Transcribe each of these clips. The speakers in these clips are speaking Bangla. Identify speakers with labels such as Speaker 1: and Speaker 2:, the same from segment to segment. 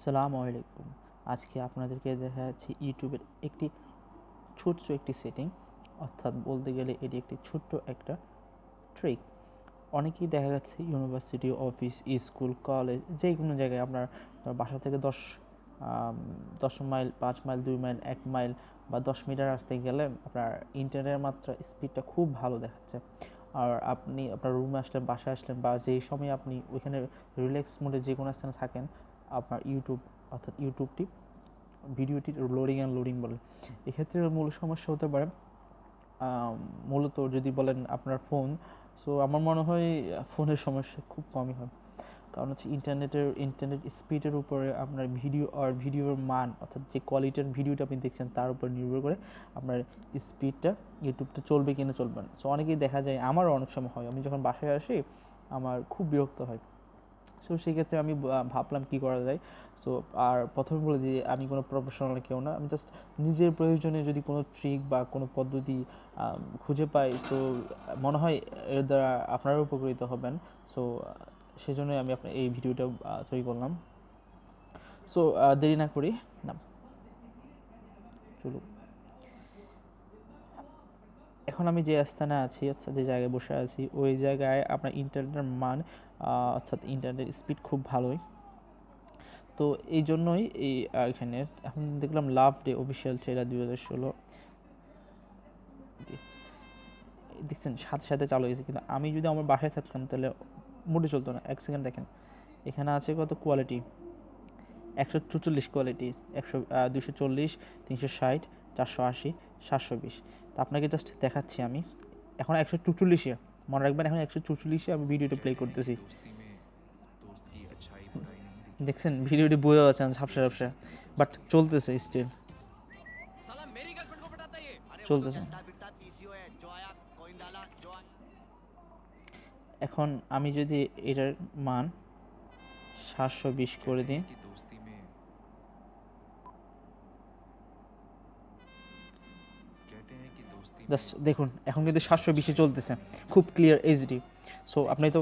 Speaker 1: সালামু আলাইকুম। আজকে আপনাদেরকে দেখা যাচ্ছে ইউটিউবের একটি ছোট্ট একটি সেটিং অর্থাৎ বলতে গেলে এটি একটি ছোট্ট একটা ট্রিক অনেকেই দেখা যাচ্ছে ইউনিভার্সিটি অফিস স্কুল কলেজ যে কোনো জায়গায় আপনার বাসা থেকে দশ দশ মাইল, পাঁচ মাইল, দুই মাইল, এক মাইল বা দশ মিটার আসতে গেলে আপনার ইন্টারনেটের মাত্রা স্পিডটা খুব ভালো দেখাচ্ছে। আর আপনি আপনার রুমে আসলেন, বাসায় আসলেন বা যেই সময় আপনি ওইখানে রিল্যাক্স মোডে যে কোনো স্থানে থাকেন আপনার ইউটিউব অর্থাৎ ইউটিউবটি ভিডিওটি লোডিং অ্যান্ড লোডিং বলে। এক্ষেত্রে মূল সমস্যা হতে পারে মূলত যদি বলেন আপনার ফোন সো আমার মনে হয় ফোনের সমস্যা খুব কমই হয়। কারণ হচ্ছে ইন্টারনেটের ইন্টারনেট স্পিডের উপরে আপনার ভিডিও আর ভিডিওর মান, অর্থাৎ যে কোয়ালিটির ভিডিওটা আপনি দেখছেন, তার উপর নির্ভর করে আপনার স্পিডটা ইউটিউবটা চলবে কিনা চলবে না। সো অনেকেই দেখা যায় আমারও অনেক সময় হয়, আমি যখন বাসায় আসি, আমার খুব বিরক্ত হয়। সো সেক্ষেত্রে আমি ভাবলাম কি করা যায়? সো আর প্রথমে বলে দিই আমি কোনো প্রফেশনাল কেউ না। আমি জাস্ট নিজের প্রয়োজনে যদি কোনো ট্রিক বা কোনো পদ্ধতি খুঁজে পাই সো মনে হয় এর দ্বারা আপনারা উপকৃত হবেন। সো সেজন্যই আমি আপনার এই ভিডিওটা তৈরি করলাম। সো দেরি না করি। না চলুন। এখন আমি যে স্থানে আছি, অর্থাৎ যে জায়গায় বসে আছি, ওই জায়গায় আপনার ইন্টারনেটের মান অর্থাৎ ইন্টারনেট স্পিড খুব ভালোই। তো এই জন্যই এই এখানে এখন দেখলাম লাভ ডে অফিসিয়াল ট্রেলার দুই হাজার ষোলো। দেখছেন, সাথে সাথে চালু হয়েছে, কিন্তু আমি যদি আমার বাসায় থাকতাম, তাহলে মোটে চলতো না। এক সেকেন্ড দেখেন, এখানে আছে কত কোয়ালিটি? একশো চুচল্লিশ কোয়ালিটি, একশো দুশো চল্লিশ, তিনশো ষাট, চারশো আশি, সাতশো বিশ। তো আপনাকে জাস্ট দেখাচ্ছি আমি। এখন একশো চুচল্লিশে, মনে রাখবেন এখন একশো চুচল্লিশে আমি ভিডিওটা প্লে করতেছি। দেখছেন? ভিডিওটি বোঝা যাচ্ছে ঝাপসা ঝাপসা। বাট চলতেছে স্টিল চলতেছে। এখন আমি যদি এটার মান সাতশো বিশ করে দিই। জাস্ট দেখুন, এখন কিন্তু সাতশো বিশে চলতেছে। খুব ক্লিয়ার এইচডি সো আপনি তো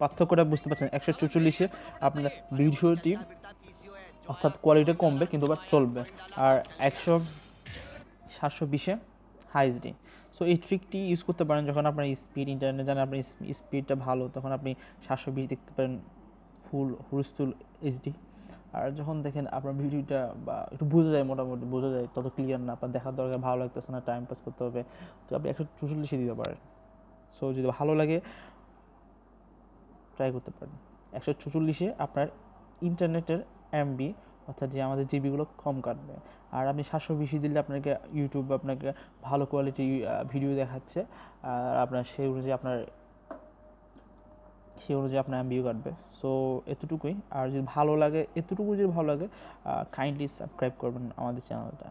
Speaker 1: পার্থক্যটা বুঝতে পারছেন। একশো চুচল্লিশে আপনার ভিডিওটি অর্থাৎ কোয়ালিটি কমবে, কিন্তু বা চলবে। আর একশো সাতশো বিশে হাই এইচডি সো এই ট্রিকটি ইউজ করতে পারেন যখন আপনার স্পিড ইন্টারনেট জানেন আপনার স্পিডটা ভালো, তখন আপনি সাতশো বিশ দেখতে পারেন ফুল হুরস্তুল এইচডি আর যখন দেখেন আপনার ভিডিওটা বা একটু বোঝা যায় মোটামুটি, বোঝা যায় তত ক্লিয়ার না আপনার দেখার দরকার, ভালো লাগতেছে না টাইম পাস করতে হবে, তো আপনি একশো চৌচল্লিশে দিতে পারেন। সো যদি ভালো লাগে ট্রাই করতে পারেন। একশো চুচল্লিশে আপনার ইন্টারনেটের এমবি অর্থাৎ যে আমাদের জিবিগুলো কম কাটবে। আর আপনি সাতশো বেশি দিলে আপনাকে ইউটিউব আপনাকে ভালো কোয়ালিটি ভিডিও দেখাচ্ছে। আর আপনার সেই অনুযায়ী আপনার সেই অনুযায়ী আপনার এমবিও কাটবে। সো এতটুকুই। আর যদি ভালো লাগে, এতটুকু যদি ভালো লাগে কাইন্ডলি সাবস্ক্রাইব করবেন আমাদের চ্যানেলটা